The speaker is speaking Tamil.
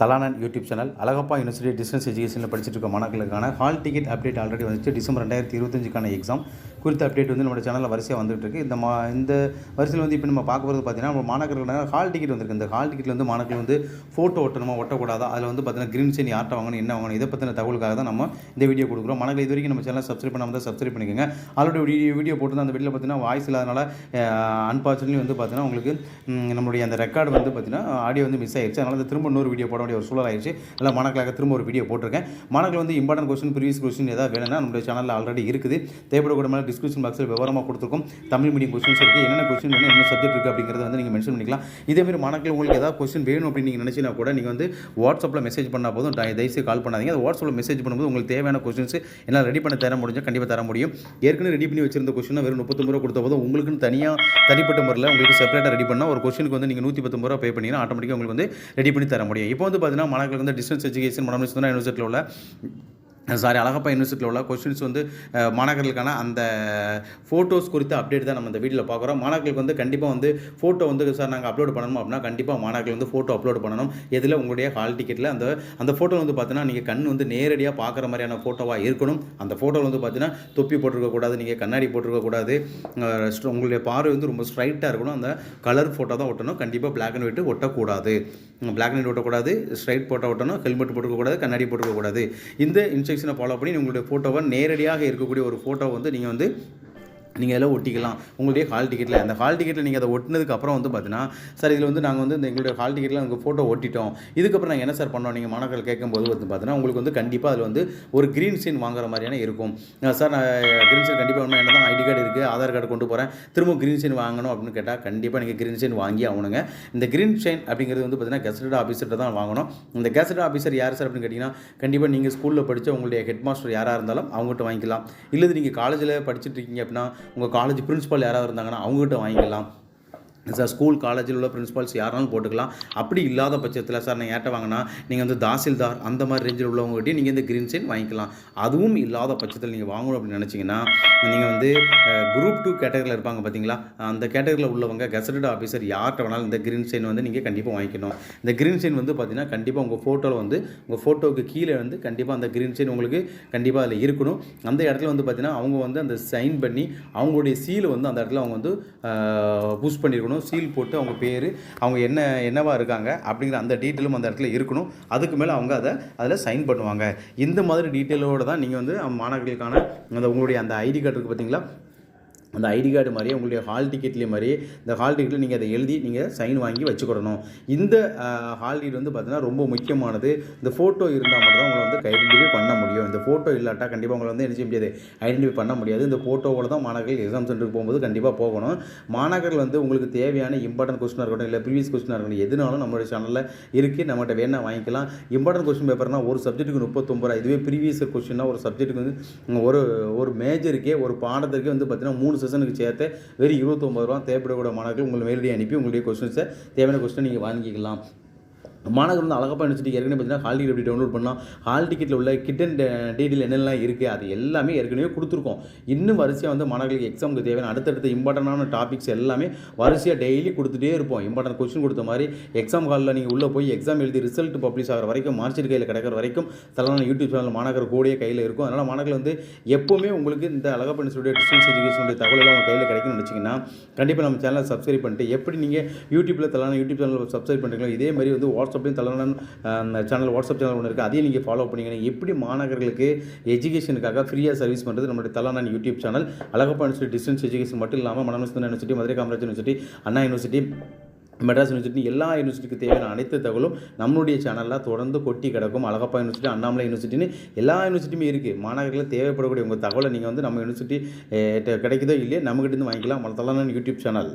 தலானன் YouTube channel Alagappa university distance எஜுகேஷனில் படிச்சுட்டு இருக்க மாணவர்களுக்கான ஹால் டிக்கெட் அப்டேட் ஆல்ரெடி வந்துச்சு. டிசம்பர் ரெண்டாயிரத்தி இருபத்தஞ்சுக்கான எக்ஸாம். குறித்த அப்டேட் வந்து நம்ம சேனலில் வரிசையாக வந்துகிட்டு இருக்கு இந்த மா இந்த வரிசையில் வந்து இப்போ நம்ம பார்க்க போகிறது பார்த்தீங்கன்னா நம்ம ஹால் டிக்கெட் வந்திருக்கு. இந்த ஹால் டிக்கெட்டில் வந்து மாணவர்கள் வந்து ஃபோட்டோ ஒட்டணுமா ஒட்டக்கூடாதா? அதில் வந்து பார்த்தீங்கன்னா க்ரீன் சைன் யார்ட்ட வாங்கணும் என்ன வாங்கணும் இதை பற்றின தகவலுக்காக தான் நம்ம இந்த வீடியோ கொடுக்குறோம். மாணவர்கள் இது வரைக்கும் நம்ம சேனல் சப்ஸ்கிரைப் பண்ணாமல் தான் சப்ஸ்கிரைப் பண்ணிக்கோங்க. ஆல்ரெடி வீடியோ வீடியோ போட்டு அந்த வீடியோ பார்த்தீங்கன்னா வாய்ஸ் இல்லாதனால அன்பார்ச்சுனேட்லி வந்து பார்த்தீங்கன்னா உங்களுக்கு நம்மளுடைய அந்த ரெக்கார்டு வந்து பார்த்தீங்கன்னா ஆடியோ வந்து மிஸ் ஆயிடுச்சு அதனால் திரும்ப இன்னொரு வீடியோ போட வேண்டிய ஒரு சூழல் ஆயிடுச்சு இல்லை மாணவர்களாக திரும்ப ஒரு வீடியோ போட்டிருக்கேன். மாணவர்கள் வந்து இம்பார்ட்டன்ட் கொஸ்டின் ப்ரீவியஸ் கொஸ்டின் ஏதாவது வேணும்னா நம்மளுடைய சேனலில் ஆல்ரெடி இருக்குது. தேவைப்படக்கூடிய மாதிரி டிஸ்கிரிப்ஷன் பாக்ஸில் விவரமாக கொடுத்துருக்கோம். தமிழ் மீடியம் கொஸ்டின்ஸ் இருக்குது என்னென்ன கொஸ்டின் வேணும் என்ன சப்ஜெக்ட் இருக்குது அப்படிங்கிறத வந்து நீங்கள் மென்ஷன் பண்ணிக்கலாம். இதேமாதிரி மாணவர்கள் உங்களுக்கு ஏதாவது கொஸ்டின் வேணும் அப்படின்னு நீங்கள் நினச்சினா கூட நீங்கள் வந்து வாட்ஸ்அப்பில் மெசேஜ் பண்ணால் போதும். த- தயவுசெய்து கால் பண்ணாதீங்க. அது வாட்ஸ்அப்பில் மெசேஜ் பண்ணும்போது உங்களுக்கு தேவையான கொஸ்டின்ஸ் என்னால் ரெடி பண்ண தர முடிஞ்சால் கண்டிப்பாக தர முடியும். ஏற்கனவே ரெடி பண்ணி வச்சிருந்த கொஸ்டின் வெறும் முப்பத்தொம்பது ரூபா கொடுத்த போதும். உங்களுக்குன்னு தனியாக தனிப்பட்ட முறையில் உங்களுக்கு செப்பரேட்டாக ரெடி பண்ணால் ஒரு கொஸ்டினுக்கு வந்து நீங்கள் நூற்றி பத்தொம்பது ரூபா பே பண்ணிங்கன்னா ஆட்டோமேட்டிக்காக உங்களுக்கு வந்து ரெடி பண்ணி தர முடியும். இப்போ வந்து பார்த்தீங்கன்னா மாணவர்களுக்கு வந்து டிஸ்டன்ஸ் எஜுகேஷன் மனம் யூனிவர்சிட்டியில் உள்ள சாரி அழகப்பா யூனிவர்சிட்டியில் உள்ள கொஸ்டின்ஸ் வந்து மாணவர்களுக்கான அந்த ஃபோட்டோஸ் குறித்த அப்டேட் தான் நம்ம இந்த வீடியோவில் பார்க்குறோம். மாணவர்களுக்கு வந்து கண்டிப்பாக வந்து ஃபோட்டோ வந்து சார் நாங்கள் அப்லோட் பண்ணணும் அப்படின்னா கண்டிப்பாக மாணவர்கள் வந்து ஃபோட்டோ அப்லோட் பண்ணணும். எதில்? உங்களுடைய ஹால் டிக்கெட்டில் அந்த அந்த ஃபோட்டோ வந்து பார்த்தீங்கன்னா நீங்கள் கண் வந்து நேரடியாக பார்க்குற மாதிரியான ஃபோட்டோவாக இருக்கணும். அந்த ஃபோட்டோவில் வந்து பார்த்தீங்கன்னா தொப்பி போட்டிருக்கக்கூடாது நீங்கள் கண்ணாடி போட்டிருக்கக்கூடாது உங்களுடைய பார்வை வந்து ரொம்ப ஸ்ட்ரைட்டாக இருக்கணும். அந்த கலர் ஃபோட்டோ தான் ஒட்டணும். கண்டிப்பாக பிளாக் அண்ட் ஒயிட் ஒட்டக்கூடாது. பிளாக் அண்ட் ஒயிட் ஒட்டக்கூடாது. ஸ்ட்ரைட் ஃபோட்டோ ஒட்டணும். ஹெல்மெட் போட்டுக்கக்கூடாது கண்ணாடி போட்டுக்கக்கூடாது இந்த இன்ஸ்ட்ரக்ஷனை ஃபாலோ பண்ணி உங்களுடைய ஃபோட்டோவை நேரடியாக இருக்கக்கூடிய ஒரு ஃபோட்டோ வந்து நீங்கள் வந்து நீங்கள் எல்லாம் ஒட்டிக்கலாம்? உங்களுடைய ஹால் டிக்கெட்டில் அந்த ஹால் டிக்கெட்டில் நீங்கள் அதை ஒட்டினதுக்கு அப்புறம் வந்து பார்த்தீங்கன்னா சார் இதில் வந்து நாங்கள் வந்து இந்த எங்களுடைய ஹால் டிக்கெட்டில் உங்கள் ஃபோட்டோ ஒட்டிட்டோம். இதுக்கப்புறம் நாங்கள் என்ன சார் பண்ணோம்? நீங்கள் மாணவர்கள் கேட்கும்போது வந்து பார்த்தீங்கன்னா உங்களுக்கு வந்து கண்டிப்பாக அதில் வந்து ஒரு க்ரீன் சீன் வாங்குற மாதிரியான இருக்கும். சார் நான் க்ரீன் சீன் கண்டிப்பாக வேணும்? என்ன தான் ஐடி கார்டு இருக்குது ஆதார் கார்டு கொண்டு போகிறேன் திரும்ப க்ரீன் சீன் வாங்கணும். அப்படின்னு கேட்டால் கண்டிப்பாக நீங்கள் க்ரீன் சீன் வாங்கி ஆகணுங்க. இந்த க்ரீன் சைன் அப்படிங்கிறது வந்து பார்த்தீங்கன்னா கெசட் ஆஃபீஸர்கிட்ட தான் வாங்கணும். இந்த கெசட் ஆஃபீஸர் யார் சார் அப்படின்னு கேட்டிங்கன்னா கண்டிப்பாக நீங்கள் ஸ்கூலில் படித்த உங்களுடைய ஹெட் மாஸ்டர் யாராக இருந்தாலும் அவங்ககிட்ட வாங்கிக்கலாம். இல்லை நீங்கள் காலேஜில் படிச்சுட்டு இருக்கீங்க அப்படின்னா உங்கள் காலேஜ் பிரின்சிபல் யாராவது இருந்தாங்கன்னா அவங்ககிட்ட வாங்கிக்கலாம். சார் ஸ்கூல் காலேஜில் உள்ள பிரின்ஸிபால்ஸ் யாராலும் போட்டுக்கலாம். அப்படி இல்லாத பட்சத்தில் சார் நான் ஏட்ட வாங்கினா நீங்கள் வந்து தாசில்தார் அந்த மாதிரி ரேஞ்சில் உள்ளவங்ககிட்டயும் நீங்கள் இந்த க்ரீன் சைன் வாங்கிக்கலாம். அதுவும் இல்லாத பட்சத்தில் நீங்கள் வாங்கணும் அப்படின்னு நினச்சிங்கன்னா நீங்கள் வந்து குரூப் டூ கேட்டகரியில் இருப்பாங்க பார்த்தீங்களா அந்த கேட்டகரியில் உள்ளவங்க கெசட்டட் ஆஃபீஸர் யார்கிட்ட வேணாலும் இந்த க்ரீன் சைன் வந்து நீங்கள் கண்டிப்பாக வாங்கிக்கணும். இந்த க்ரீன் சைன் வந்து பார்த்தீங்கன்னா கண்டிப்பாக உங்கள் ஃபோட்டோவில் வந்து உங்கள் ஃபோட்டோவுக்கு கீழே வந்து கண்டிப்பாக அந்த க்ரீன் சைன் உங்களுக்கு கண்டிப்பாக அதில் இருக்கணும். அந்த இடத்துல வந்து பார்த்தீங்கன்னா அவங்க வந்து அந்த சைன் பண்ணி அவங்களுடைய சீலை வந்து அந்த இடத்துல அவங்க வந்து புஷ் பண்ணியிருக்கணும் சீல் போட்டு அவங்க பேர் அவங்க என்ன என்னவாக இருக்காங்க அப்படிங்கிற அந்த டீட்டெயிலும் அந்த இடத்துல இருக்கணும். அதுக்கு மேலே அவங்க அதை அதில் சைன் பண்ணுவாங்க. இந்த மாதிரி டீட்டெயிலோடு தான் நீங்கள் வந்து மாணவர்களுக்கான அந்த உங்களுடைய அந்த ஐடி கார்டு இருக்குது பார்த்தீங்களா அந்த ஐடி கார்டு மாதிரியே உங்களுடைய ஹால் டிக்கெட்லேயே மாதிரியே இந்த ஹால் டிக்கெட்டில் நீங்கள் அதை எழுதி நீங்கள் சைன் வாங்கி வச்சுக்கிடணும். இந்த ஹால் டிக்கெட் வந்து பார்த்திங்கன்னா ரொம்ப முக்கியமானது. இந்த ஃபோட்டோ இருந்தால் மட்டும் தான் உங்களை வந்து ஐடென்டிஃபை பண்ண முடியும். இந்த ஃபோட்டோ இல்லாட்டா கண்டிப்பாக உங்களை வந்து என்ன செய்ய முடியாது ஐடென்டிஃபை பண்ண முடியாது. இந்த ஃபோட்டோவோட தான் மாணவர்கள் எக்ஸாம் சென்டருக்கு போகும்போது கண்டிப்பாக போகணும். மாணவர்கள் வந்து உங்களுக்கு தேவையான இம்பார்ட்டன்ட் கொஸ்டினாக இருக்கட்டும் இல்லை ப்ரீவியஸ் கொஸ்டினாக இருக்கட்டும் எதுனாலும் நம்மளுடைய சேனலில் இருக்குது நம்மகிட்ட வேணால் வாங்கிக்கலாம். இம்பார்ட்டன்ட் கொஸ்டின் பேப்பர்னா ஒரு சப்ஜெக்ட்டுக்கு முப்பத்தொம்பது ரூபா இதுவே ப்ரீவியஸ் கொஸ்டின்னா ஒரு சப்ஜெக்ட்டுக்கு வந்து ஒரு ஒரு மேஜருக்கே ஒரு பாடத்திற்கே வந்து பார்த்தீங்கன்னா மூணு செஷனுக்கு சேர்த்து வெறும் இருபத்தொம்பது ரூபா தேவைப்படக்கூடிய மாணவர்கள் உங்களை மேலடி அனுப்பி உங்களுடைய கொஸ்டின்ஸை தேவையான கொஸ்டின் நீங்கள் வாங்கிக்கலாம். மாணவர் வந்து அழகப்பா யூனிவர்சிட்டி ஏற்கனவே பார்த்தீங்கன்னா ஹால் டிக்கெட் எப்படி டவுன்லோட் பண்ணால் ஹால் டிக்கெட்டில் உள்ள கிட்டன் டீட்டெயில் uh, என்னெல்லாம் இருக்குது அது எல்லாமே ஏற்கனவே கொடுத்துருக்கோம். இன்னும் வரிசையாக வந்து மாணவர்களுக்கு எக்ஸாமுக்கு தேவையான அடுத்தடுத்த இம்பார்ட்டண்டான டாபிக்ஸ் எல்லாமே வரிசையாக டெய்லி கொடுத்துட்டே இருப்போம். இம்பார்ட்டன்ட் கொஸ்டின் கொடுத்த மாதிரி எக்ஸாம் ஹாலில் நீங்கள் உள்ளே போய் எக்ஸாம் எழுதி ரிசல்ட் பப்ளிஷ் ஆகிற வரைக்கும் மார்க்ஷீட் கையில் கிடைக்கிற வரைக்கும் தலைவரான யூடியூப் சேனல் மாணவர் கூடயே கையில் இருக்கும். அதனால் மாணவர்கள் வந்து எப்போவுமே உங்களுக்கு இந்த அழகப்பா யூனிவர்சிட்டியோட டிஸ்டன்ஸ் எஜுகேஷனுடைய தகவல் எல்லாம் உங்கள் கையில் கிடைக்கும்னு நினச்சிங்கன்னா கண்டிப்பாக நம்ம சேனலை சப்ஸ்கிரைப் பண்ணிட்டு எப்படி நீங்கள் யூடியூப்பில் தலைவரான யூடியூப் சேனல் சப்ஸ்கிரைப் பண்ணுறீங்களோ இதே மாதிரி வந்து வாட்ஸ்அப் வாட்ஸ்அப்லையும் தலைவரான சேனல் வாட்ஸ்அப் சேனல் ஒன்று இருக்குது அதையும் நீங்கள் ஃபாலோ பண்ணிங்கன்னா எப்படி மாணவர்களுக்கு எஜுகேஷனுக்காக ஃப்ரீயாக சர்வீஸ் பண்ணுறது நம்மளுடைய தலைநான் YouTube channel Alagappa university distance education மட்டும் இல்லாமல் மனமஸ்தன் university Madurai Kamaraj university Anna university Madras university எல்லா யூனிவர்சிட்டிக்கு தேவையான அனைத்து தகவலும் நம்மளுடைய சேனலில் தொடர்ந்து கொட்டி கிடக்கும். அழகப்பா யூனிவர்சிட்டி அண்ணாமலை யூனிவர்சிட்டின்னு எல்லா யூனிவர்சிட்டியுமே இருக்குது மாணவர்களுக்கு தேவைப்படக்கூடிய உங்கள் தகவலை நீங்கள் வந்து நம்ம யூனிவர்சிட்டி கிடைக்குதோ இல்லையோ நம்மகிட்ட இருந்து வாங்கிக்கலாம். மலத்தலான யூடியூப் சேனல்